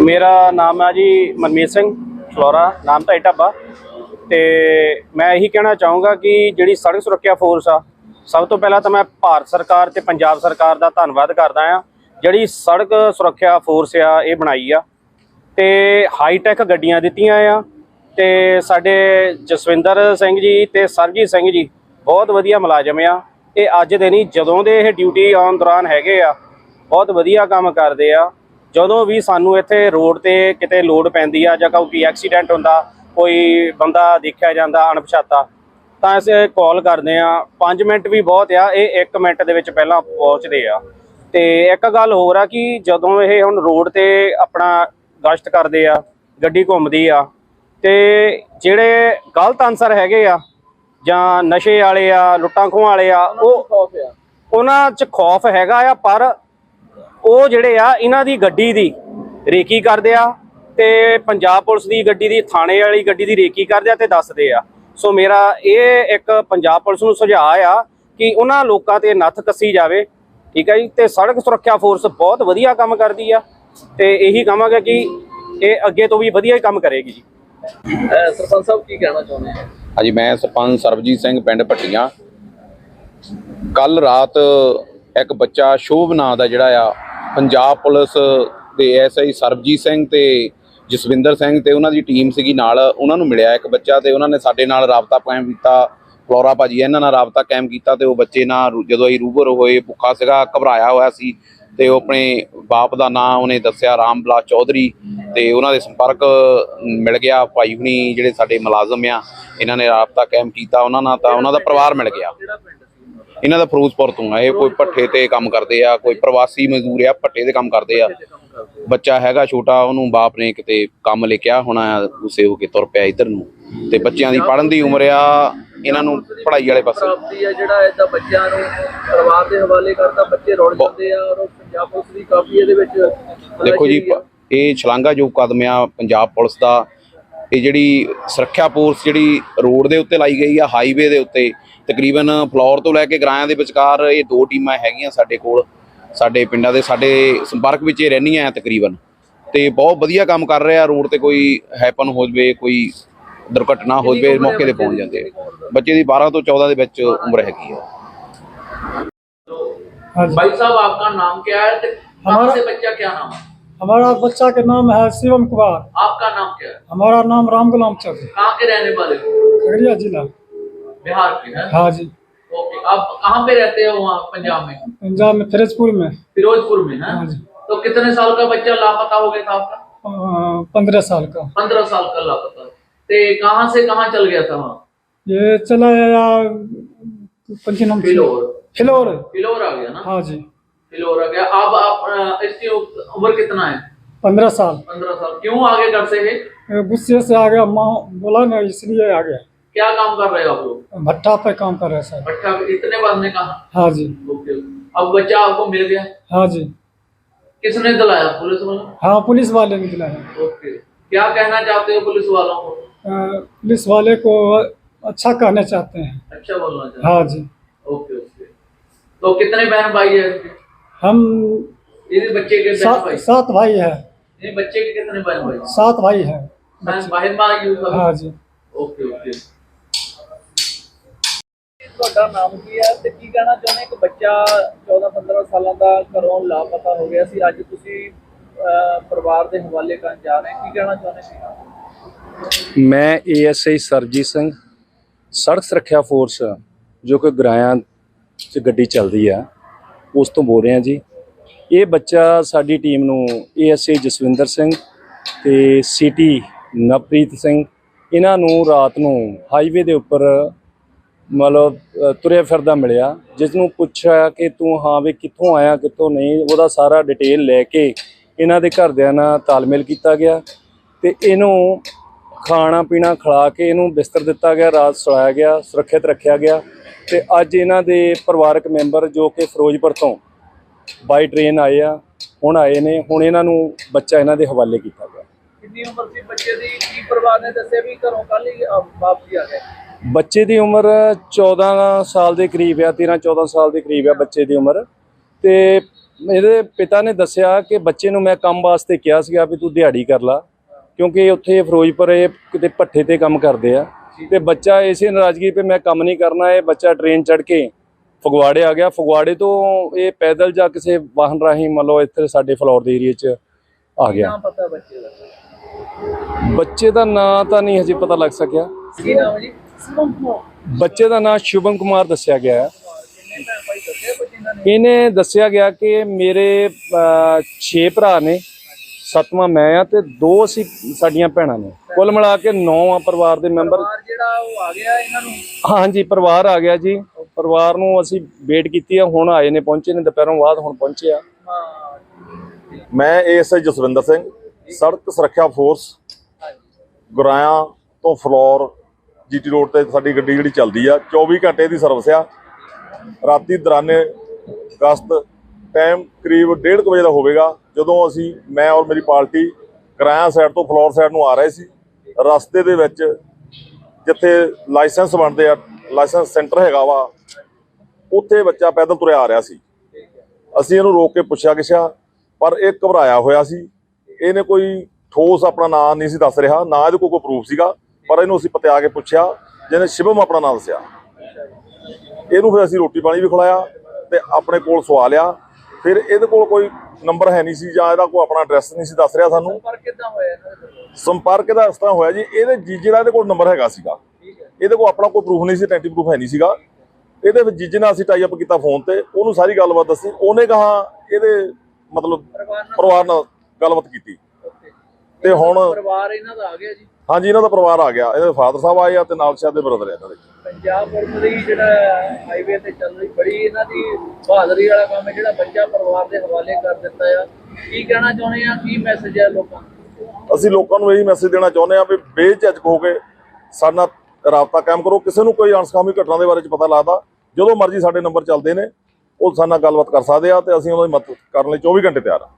ਮੇਰਾ ਨਾਮ ਹੈ ਜੀ ਮਨਮੀਤ ਸਿੰਘ ਫਲੋਰਾ, ਨਾਮ ਤਾਂ ਢਾਬਾ। ਤੇ ਮੈਂ ਇਹੀ ਕਹਿਣਾ ਚਾਹੂੰਗਾ ਕਿ ਜਿਹੜੀ ਸੜਕ ਸੁਰੱਖਿਆ ਫੋਰਸ ਆ, ਸਭ ਤੋਂ ਪਹਿਲਾਂ ਤਾਂ ਮੈਂ ਭਾਰਤ ਸਰਕਾਰ ਤੇ ਪੰਜਾਬ ਸਰਕਾਰ ਦਾ ਧੰਨਵਾਦ ਕਰਦਾ ਆ। ਜਿਹੜੀ ਸੜਕ ਸੁਰੱਖਿਆ ਫੋਰਸ ਆ, ਇਹ ਬਣਾਈ ਆ। ਤੇ ਹਾਈ ਟੈਕ ਗੱਡੀਆਂ ਦਿੱਤੀਆਂ ਆ। ਤੇ ਸਾਡੇ ਜਸਵਿੰਦਰ ਸਿੰਘ ਜੀ ਤੇ ਸਰਜੀਤ ਸਿੰਘ ਜੀ ਬਹੁਤ ਵਧੀਆ ਮੁਲਾਜ਼ਮ ਆ। ਇਹ ਅੱਜ ਦੇ ਨਹੀਂ, ਜਦੋਂ ਦੇ ਇਹ ਡਿਊਟੀ ਆਨ ਦੌਰਾਨ ਹੈਗੇ ਆ, ਬਹੁਤ ਵਧੀਆ ਕੰਮ ਕਰਦੇ ਆ। ਜਦੋਂ ਵੀ ਸਾਨੂੰ ਇੱਥੇ ਰੋਡ ਤੇ ਕਿਤੇ ਲੋਡ ਪੈਂਦੀ ਆ ਜਾਂ ਕੋਈ ਐਕਸੀਡੈਂਟ ਹੁੰਦਾ ਕੋਈ ਬੰਦਾ ਦੇਖਿਆ ਜਾਂਦਾ ਅਣਪਛਾਤਾ ਤਾਂ ਅਸੀਂ ਕਾਲ ਕਰਦੇ ਆ 5 ਮਿੰਟ ਵੀ ਬਹੁਤ ਆ ਇਹ 1 ਮਿੰਟ ਦੇ ਵਿੱਚ ਪਹਿਲਾਂ ਪਹੁੰਚਦੇ ਆ। ਤੇ ਇੱਕ ਗੱਲ ਹੋਰ ਆ ਕਿ ਜਦੋਂ ਇਹ ਹੁਣ ਰੋਡ ਤੇ ਆਪਣਾ ਗਸ਼ਤ ਕਰਦੇ ਆ ਗੱਡੀ ਘੁੰਮਦੀ ਆ ਤੇ ਜਿਹੜੇ ਗਲਤ ਅਨਸਰ ਹੈਗੇ ਆ ਜਾਂ ਨਸ਼ੇ ਵਾਲੇ ਆ ਲੁੱਟਾਂ ਖੋਹਾਂ ਵਾਲੇ ਆ ਉਹ ਉਹਨਾਂ 'ਚ ਖੌਫ ਹੈਗਾ ਆ ਪਰ ਉਹ ਜਿਹੜੇ ਆ ਇਹਨਾਂ ਦੀ ਗੱਡੀ ਦੀ ਰੇਕੀ ਕਰਦੇ ਆ ਤੇ ਪੰਜਾਬ ਪੁਲਿਸ ਦੀ ਗੱਡੀ ਦੀ ਥਾਣੇ ਵਾਲੀ ਗੱਡੀ ਦੀ ਰੇਕੀ ਕਰਦੇ ਆ ਤੇ ਦੱਸਦੇ ਆ। ਸੋ ਮੇਰਾ ਇਹ ਇੱਕ ਪੰਜਾਬ ਪੁਲਿਸ ਨੂੰ ਸੁਝਾਅ ਆ ਕਿ ਉਹਨਾਂ ਲੋਕਾਂ ਤੇ ਨੱਥ ਕੱਸੀ ਜਾਵੇ ਠੀਕ ਹੈ ਜੀ? ਤੇ ਸੜਕ ਸੁਰੱਖਿਆ ਫੋਰਸ ਬਹੁਤ ਵਧੀਆ ਕੰਮ ਕਰਦੀ ਆ ਤੇ ਇਹੀ ਕਹਾਂਗਾ ਕਿ ਇਹ ਅੱਗੇ ਤੋਂ ਵੀ ਵਧੀਆ ਹੀ ਕੰਮ ਕਰੇਗੀ ਜੀ। ਸਰਪੰਚ ਸਾਹਿਬ ਕੀ ਕਹਿਣਾ ਚਾਹੁੰਦੇ ਆ ਹਾਂਜੀ ਮੈਂ ਸਰਪੰਚ ਸਰਬਜੀਤ ਸਿੰਘ ਪਿੰਡ ਭੱਟੀਆਂ। ਕੱਲ ਰਾਤ ਇੱਕ ਬੱਚਾ ਸ਼ੋਭ ਨਾਂ ਦਾ ਜਿਹੜਾ ਆ ਪੰਜਾਬ ਪੁਲਿਸ ਦੇ ਐਸਆਈ ਸਰਬਜੀਤ ਸਿੰਘ ਤੇ ਜਸਵਿੰਦਰ ਸਿੰਘ ਤੇ ਉਹਨਾਂ ਦੀ ਟੀਮ ਸੀਗੀ ਨਾਲ। ਉਹਨਾਂ ਨੂੰ ਮਿਲਿਆ ਇੱਕ ਬੱਚਾ ਤੇ ਉਹਨਾਂ ਨੇ ਸਾਡੇ ਨਾਲ ਰਾਬਤਾ ਕਾਇਮ ਕੀਤਾ। ਫਲੋਰਾ ਭਾਜੀ, ਇਹਨਾਂ ਨਾਲ ਰਾਬਤਾ ਕਾਇਮ ਕੀਤਾ ਤੇ ਉਹ ਬੱਚੇ ਨਾਲ ਜਦੋਂ ਅਸੀਂ ਰੂਬਰ ਹੋਏ, ਭੁੱਖਾ ਸੀਗਾ, ਘਬਰਾਇਆ ਹੋਇਆ ਸੀ ਤੇ ਉਹ ਆਪਣੇ ਬਾਪ ਦਾ ਨਾਂ ਉਹਨੇ ਦੱਸਿਆ ਰਾਮ ਬਲਾਸ ਚੌਧਰੀ ਤੇ ਉਹਨਾਂ ਦੇ ਸੰਪਰਕ ਮਿਲ ਗਿਆ। ਭਾਈ ਹੁਣੀ ਜਿਹੜੇ ਸਾਡੇ ਮੁਲਾਜ਼ਮ ਆ, ਇਹਨਾਂ ਨੇ ਰਾਬਤਾ ਕਾਇਮ ਕੀਤਾ। ਉਹਨਾਂ ਨਾਲ ਤਾਂ, ਉਹਨਾਂ ਦਾ ਪਰਿਵਾਰ ਮਿਲ ਗਿਆ। ਇਹਨਾਂ ਦਾ ਫਿਰੋਜ਼ਪੁਰ ਤੋਂ ਆ। ਇਹ ਕੋਈ ਭੱਠੇ ਤੇ ਕੰਮ ਕਰਦੇ ਆ ਕੋਈ ਪ੍ਰਵਾਸੀ ਮਜ਼ਦੂਰ ਆ ਭੱਠੇ ਤੇ ਕੰਮ ਕਰਦੇ ਆ। ਬੱਚਾ ਹੈਗਾ ਛੋਟਾ ਉਹਨੂੰ ਬਾਪ ਨੇ ਕਿਤੇ ਕੰਮ ਲਿਖਿਆ ਹੋਣਾ ਗੁੱਸੇ ਹੋ ਕੇ ਤੁਰ ਪਿਆ ਇੱਧਰ ਨੂੰ। ਤੇ ਬੱਚਿਆਂ ਦੀ ਪੜ੍ਹਨ ਦੀ ਉਮਰ ਆ ਇਹਨਾਂ ਨੂੰ ਪੜ੍ਹਾਈ ਵਾਲੇ ਪਾਸੇ। ਪ੍ਰਾਪਤੀ ਆ ਜਿਹੜਾ ਏਦਾਂ ਬੱਚਿਆਂ ਨੂੰ ਪਰਿਵਾਰ ਦੇ ਹਵਾਲੇ ਕਰਦਾ ਬੱਚੇ ਰੁੜ ਜਾਂਦੇ ਆ ਔਰ ਪੰਜਾਬ ਪੁਲਿਸ ਦੀ ਕਾਫੀ ਇਹਦੇ ਵਿੱਚ ਦੇਖੋ ਜੀ ਇਹ ਛਲਾਂਗਾ ਜੋ ਕਦਮ ਆ ਪੰਜਾਬ ਪੁਲਿਸ ਦਾ ਇਹ ਜਿਹੜੀ ਸੁਰੱਖਿਆ ਫੋਰਸ ਜਿਹੜੀ ਰੋਡ ਦੇ ਉੱਤੇ ਲਾਈ ਗਈ ਆ ਹਾਈਵੇ ਦੇ ਉੱਤੇ ਤਕਰੀਬਨ ਫਲੋਰ ਤੋਂ ਲੈ ਕੇ ਗਰਾਇਆਂ ਦੇ ਵਿਚਕਾਰ ਇਹ ਦੋ ਟੀਮਾਂ ਹੈਗੀਆਂ ਸਾਡੇ ਕੋਲ ਸਾਡੇ ਪਿੰਡਾਂ ਦੇ ਸਾਡੇ ਸੰਪਰਕ ਵਿੱਚ ਇਹ ਰਹਿੰਦੀਆਂ ਆ ਤਕਰੀਬਨ ਤੇ ਬਹੁਤ ਵਧੀਆ ਕੰਮ ਕਰ ਰਿਹਾ ਰੋਡ ਤੇ ਕੋਈ ਹੈਪਨ ਹੋ ਜਵੇ ਕੋਈ ਦੁਰਘਟਨਾ ਹੋ ਜਵੇ ਮੌਕੇ ਤੇ ਪਹੁੰਚ ਜਾਂਦੇ ਆ। ਬੱਚੇ ਦੀ 12 ਤੋਂ 14 ਦੇ ਵਿੱਚ ਉਮਰ ਹੈਗੀ ਆ भाई साहब आपका नाम क्या है तो कहाँ हमारा- से बच्चा क्या नाम है हमारा बच्चा के नाम है शिवम कुमार। आपका नाम क्या है? हमारा नाम राम गुलाम चौधरी। कहाँ के रहने वाले खगड़िया जिला। बिहार के हैं? हाँ जी। ओके आप कहाँ पे रहते हो वहाँ पंजाब में? पंजाब में फिरोजपुर में। फिरोजपुर में है? हाँ जी। तो कितने साल का बच्चा लापता हो गया था आपका? पंद्रह साल का। पंद्रह साल का लापता। ते कहाँ से कहाँ चल गया था वहाँ? ये चला? फिलोर। फिलोर। फिलोर आ गया ना? हाँ जी। फिलोर आ गया अब आप इसकी उम्र कितना है? पंद्रह साल। पंद्रह साल। क्यों आगे घर से है गुस्से से आ गया माँ बोला ना इसलिए आ गया क्या काम कर रहे हो आप लोग? भट्टा पे काम कर रहे हैं सर। भट्टा इतने बांधने का हाँ जी। ओके। अब बच्चा आपको मिल गया? हाँ जी। किसने दिलाया? पुलिस वालों? हाँ पुलिस वाले ने दिलाया। ओके। क्या कहना चाहते हो पुलिस वालों को? पुलिस वाले को अच्छा कहना चाहते हैं। अच्छा बोलना चाहते हाँ। जी। Okay okay. तो कितने बहन भाई है? हम इस बच्चे के बहन सात भाई सात भाई है इस बच्चे के कितने बहन भाई सात भाई है बहन बहन भाई यूज हाँ जी ਓਕੇ ਓਕੇ ਤੁਹਾਡਾ ਨਾਮ ਕੀ ਹੈ ਤੇ ਕੀ ਕਹਿਣਾ ਚਾਹੁੰਦੇ ਇੱਕ ਬੱਚਾ 14 15 ਸਾਲਾਂ ਦਾ ਘਰੋਂ ਲਾਪਤਾ ਹੋ ਗਿਆ ਸੀ ਅੱਜ ਤੁਸੀਂ ਅਹ, ਪਰਿਵਾਰ ਦੇ ਹਵਾਲੇ ਕਰਨ ਜਾ ਰਹੇ ਹੋ। ਕੀ ਕਹਿਣਾ ਚਾਹੁੰਦੇ ਸੀ ਮੈਂ ਏਐਸਆਈ ਸਰਜੀਤ ਸਿੰਘ ਸੜਕ ਸੁਰੱਖਿਆ ਫੋਰਸ ਜੋ ਕਿ ਗਰਾਇਆਂ 'ਚ ਗੱਡੀ ਚੱਲਦੀ ਆ ਉਸ ਤੋਂ ਬੋਲ ਰਿਹਾ ਜੀ। ਇਹ ਬੱਚਾ ਸਾਡੀ ਟੀਮ ਨੂੰ ਏਐਸਆਈ ਜਸਵਿੰਦਰ ਸਿੰਘ ਤੇ ਸੀਟੀ ਨਵਪ੍ਰੀਤ ਸਿੰਘ, ਇਹਨਾਂ ਨੂੰ ਰਾਤ ਨੂੰ ਹਾਈਵੇ ਦੇ ਉੱਪਰ ਮਤਲਬ ਤੁਰਿਆ ਫਿਰਦਾ ਮਿਲਿਆ ਜਿਸ ਨੂੰ ਪੁੱਛਿਆ ਕਿ ਤੂੰ ਹਾਂ ਵੀ ਕਿੱਥੋਂ ਆਇਆ, ਕਿੱਥੋਂ ਨਹੀਂ, ਉਹਦਾ ਸਾਰਾ ਡਿਟੇਲ ਲੈ ਕੇ ਇਹਨਾਂ ਦੇ ਘਰਦਿਆਂ ਨਾਲ ਤਾਲਮੇਲ ਕੀਤਾ ਗਿਆ ਤੇ ਇਹਨੂੰ ਖਾਣਾ ਪੀਣਾ ਖਿਲਾ ਕੇ ਇਹਨੂੰ ਬਿਸਤਰ ਦਿੱਤਾ ਗਿਆ, ਰਾਤ ਸੁਲਾਇਆ ਗਿਆ, ਸੁਰੱਖਿਅਤ ਰੱਖਿਆ ਗਿਆ। ਤੇ ਅੱਜ ਇਹਨਾਂ ਦੇ ਪਰਿਵਾਰਕ ਮੈਂਬਰ ਜੋ ਕਿ ਫਿਰੋਜ਼ਪੁਰ ਤੋਂ ਬਾਈ ਟ੍ਰੇਨ ਆਏ ਆ ਹੁਣ ਆਏ ਨੇ ਹੁਣ ਇਹਨਾਂ ਨੂੰ ਬੱਚਾ ਇਹਨਾਂ ਦੇ ਹਵਾਲੇ ਕੀਤਾ ਗਿਆ। ਕਿੰਨੀ ਉਮਰ ਸੀ ਬੱਚੇ ਦੀ? ਕੀ ਪਰਿਵਾਰ ਨੇ ਦੱਸਿਆ ਵੀ ਘਰੋਂ ਕੱਲ ਹੀ ਵਾਪਸੀ ਆ ਗਏ? ਬੱਚੇ ਦੀ ਉਮਰ 14 ਸਾਲ ਦੇ ਕਰੀਬ ਆ 13 14 ਸਾਲ ਦੇ ਕਰੀਬ ਆ ਬੱਚੇ ਦੀ ਉਮਰ। ਤੇ ਇਹਦੇ ਪਿਤਾ ਨੇ ਦੱਸਿਆ ਕਿ ਬੱਚੇ ਨੂੰ ਮੈਂ ਕੰਮ ਵਾਸਤੇ ਕਿਹਾ ਸੀਗਾ ਵੀ ਤੂੰ ਦਿਹਾੜੀ ਕਰ ਲਾ ਕਿਉਂਕਿ ਉੱਥੇ ਫਿਰੋਜ਼ਪੁਰ ਇਹ ਕਿਤੇ ਪੱਠੇ ਤੇ ਕੰਮ ਕਰਦੇ ਆ। ਤੇ ਬੱਚਾ ਇਸੇ ਨਾਰਾਜ਼ਗੀ 'ਤੇ ਮੈਂ ਕੰਮ ਨਹੀਂ ਕਰਨਾ ਇਹ ਬੱਚਾ ਟ੍ਰੇਨ ਚੜ੍ਹ ਕੇ ਫਗਵਾੜੇ ਆ ਗਿਆ। ਫਗਵਾੜੇ ਤੋਂ ਇਹ ਪੈਦਲ ਜਾਂ ਕਿਸੇ ਵਾਹਨ ਰਾਹੀਂ ਮੰਨ ਲਓ ਇੱਥੇ ਸਾਡੇ ਫਲੋਰ ਦੇ ਏਰੀਆ 'ਚ ਆ ਗਿਆ। ਨਾਮ ਪਤਾ ਬੱਚੇ ਦਾ? ਬੱਚੇ ਦਾ ਨਾਂ ਤਾਂ ਨਹੀਂ ਹਜੇ ਪਤਾ ਲੱਗ ਸਕਿਆ। ਕੀ ਨਾਮ ਹੈ ਜੀ? ਬੱਚੇ ਦਾ ਨਾਂ ਸ਼ੁਭਮ ਕੁਮਾਰ ਦੱਸਿਆ ਗਿਆ ਹੈ। ਇਹਨੇ ਦੱਸਿਆ ਗਿਆ ਕਿ ਮੇਰੇ 6 ਭਰਾ ਨੇ। ਸੱਤਵਾਂ ਮੈਂ ਆ ਤੇ ਦੋ ਅਸੀਂ ਸਾਡੀਆਂ ਭੈਣਾਂ ਨੇ। ਕੁੱਲ ਮਿਲਾ ਕੇ 9 ਆ ਪਰਿਵਾਰ ਦੇ ਮੈਂਬਰ। ਪਰਿਵਾਰ ਜਿਹੜਾ ਉਹ ਆ ਗਿਆ ਇਹਨਾਂ ਨੂੰ? ਹਾਂਜੀ ਪਰਿਵਾਰ ਆ ਗਿਆ ਜੀ। ਪਰਿਵਾਰ ਨੂੰ ਅਸੀਂ ਵੇਟ ਕੀਤੀ ਆ ਹੁਣ ਆਏ ਨੇ ਪਹੁੰਚੇ ਨੇ ਦੁਪਹਿਰੋਂ ਬਾਅਦ ਹੁਣ ਪਹੁੰਚੇ ਆ। ਹਾਂ, ਮੈਂ ਏਐਸਆਈ ਜਸਵਿੰਦਰ ਸਿੰਘ ਸੜਕ ਸੁਰੱਖਿਆ ਫੋਰਸ ਗੁਰਾਇਆ ਤੋਂ ਫਲੋਰ ਜੀਟੀ ਰੋਡ ਤੇ ਸਾਡੀ ਗੱਡੀ ਜਿਹੜੀ ਚੱਲਦੀ ਆ। 24 ਘੰਟੇ ਦੀ ਸਰਵਿਸ ਆ। ਰਾਤੀ ਦੌਰਾਨੇ ਗਸਤ ਟਾਈਮ ਕਰੀਬ 1:30 ਵਜੇ ਦਾ ਹੋਵੇਗਾ। ਜਦੋਂ ਅਸੀਂ, ਮੈਂ ਔਰ ਮੇਰੀ ਪਾਰਟੀ ਕਰਾਇਆ ਸਾਈਡ ਤੋਂ ਫਲੋਰ ਸਾਈਡ ਨੂੰ ਆ ਰਹੇ ਸੀ, ਰਸਤੇ ਦੇ ਵਿੱਚ ਜਿੱਥੇ ਲਾਇਸੈਂਸ ਬਣਦੇ ਆ, ਲਾਇਸੈਂਸ ਸੈਂਟਰ ਹੈਗਾ ਵਾ, ਉੱਥੇ ਬੱਚਾ ਪੈਦਲ ਤੁਰਿਆ ਆ ਰਿਹਾ ਸੀ। ਅਸੀਂ ਇਹਨੂੰ ਰੋਕ ਕੇ ਪੁੱਛਿਆ ਕਿਛਾ ਪਰ ਇਹ ਘਬਰਾਇਆ ਹੋਇਆ ਸੀ। ਇਹਨੇ ਕੋਈ ਠੋਸ ਆਪਣਾ ਨਾਂ ਨਹੀਂ ਸੀ ਦੱਸ ਰਿਹਾ, ਨਾ ਇਹਦੇ ਕੋਲ ਕੋਈ ਪ੍ਰੂਫ ਸੀਗਾ, ਪਰ ਇਹਨੂੰ ਅਸੀਂ ਪਤਿਆ ਕੇ ਪੁੱਛਿਆ, ਜਿਹਨੇ ਸ਼ਿਵਮ ਆਪਣਾ ਨਾਮ ਦੱਸਿਆ। ਇਹਨੂੰ ਫਿਰ ਅਸੀਂ ਰੋਟੀ ਪਾਣੀ ਵੀ ਖਿਲਾਇਆ ਤੇ ਆਪਣੇ ਕੋਲ ਸਵਾ ਲਿਆ। ਫਿਰ ਇਹਦੇ ਕੋਲ ਕੋਈ ਨੰਬਰ ਹੈ ਨਹੀਂ ਸੀ ਜਾਂ ਇਹਦਾ ਕੋਈ ਆਪਣਾ ਐਡਰੈਸ ਨਹੀਂ ਸੀ ਦੱਸ ਰਿਹਾ ਸਾਨੂੰ। ਪਰ ਕਿੱਦਾਂ ਹੋਇਆ? ਸੰਪਰਕ ਦਾ ਇਸ ਤਰ੍ਹਾਂ ਹੋਇਆ ਜੀ ਇਹਦੇ ਜੀਜੇ ਦਾ ਇਹਦੇ ਕੋਲ ਨੰਬਰ ਹੈਗਾ ਸੀਗਾ। ਇਹਦੇ ਕੋਲ ਆਪਣਾ ਕੋਈ ਪ੍ਰੂਫ ਨਹੀਂ ਸੀ ਆਇਡੈਂਟੀ ਪ੍ਰੂਫ ਹੈ ਨਹੀਂ ਸੀਗਾ। ਇਹਦੇ ਵਿੱਚ ਜੀਜੇ ਨਾਲ ਅਸੀਂ ਟਾਈ ਅਪ ਕੀਤਾ ਫੋਨ ਤੇ ਉਹਨੂੰ ਸਾਰੀ ਗੱਲਬਾਤ ਦੱਸੀ। ਉਹਨੇ ਕਹਾ ਇਹਦੇ ਮਤਲਬ ਪਰਿਵਾਰ ਨਾਲ ਗੱਲਬਾਤ ਕੀਤੀ. ਤੇ ਹੁਣ ਪਰਿਵਾਰ ਇਹਨਾਂ ਦਾ ਆ ਗਿਆ ਜੀ? ਹਾਂਜੀ ਇਹਨਾਂ ਦਾ ਪਰਿਵਾਰ ਆ ਗਿਆ। ਇਹਦੇ ਫਾਦਰ ਸਾਹਿਬ ਆਏ ਆ ਤੇ ਨਾਲ ਸ਼ਾਇਦ ਦੇ ਬ੍ਰਦਰ ਆ ਇਹਨਾਂ ਦੇ। ਪੰਜਾਬ ਪੁਲਿਸ ਦੀ ਜਿਹੜਾ ਹਾਈਵੇ ਤੇ ਚੱਲ ਰਹੀ, ਬੜੀ ਇਹਨਾਂ ਦੀ ਬਹਾਦਰੀ ਵਾਲਾ ਕੰਮ ਹੈ, ਜਿਹੜਾ ਬੱਚਾ ਪਰਿਵਾਰ ਦੇ ਹਵਾਲੇ ਕਰ ਦਿੱਤਾ ਆ। ਕੀ ਕਹਿਣਾ ਚਾਹੁੰਦੇ ਆ? ਕੀ ਮੈਸੇਜ ਹੈ ਲੋਕਾਂ ਨੂੰ? ਅਸੀਂ ਲੋਕਾਂ ਨੂੰ ਇਹੀ ਮੈਸੇਜ ਦੇਣਾ ਚਾਹੁੰਦੇ ਆ ਵੀ ਬੇਝਿਜਕ ਹੋ ਕੇ ਸਾਡਾ ਰਾਬਤਾ ਕਾਇਮ ਕਰੋ। ਕਿਸੇ ਨੂੰ ਕੋਈ ਅਣਸਖਾਮੀ ਘਟਨਾ ਦੇ ਬਾਰੇ ਚ ਪਤਾ ਲੱਗਦਾ, ਜਦੋਂ ਮਰਜ਼ੀ ਸਾਡੇ ਨੰਬਰ ਚੱਲਦੇ ਨੇ, ਉਹ ਸਾਡੇ ਨਾਲ ਗੱਲਬਾਤ ਕਰ ਸਕਦੇ ਆ ਤੇ ਅਸੀਂ ਉਹਨਾਂ ਦੀ ਮਦਦ ਕਰਨ ਲਈ 24 ਘੰਟੇ ਤਿਆਰ ਆ।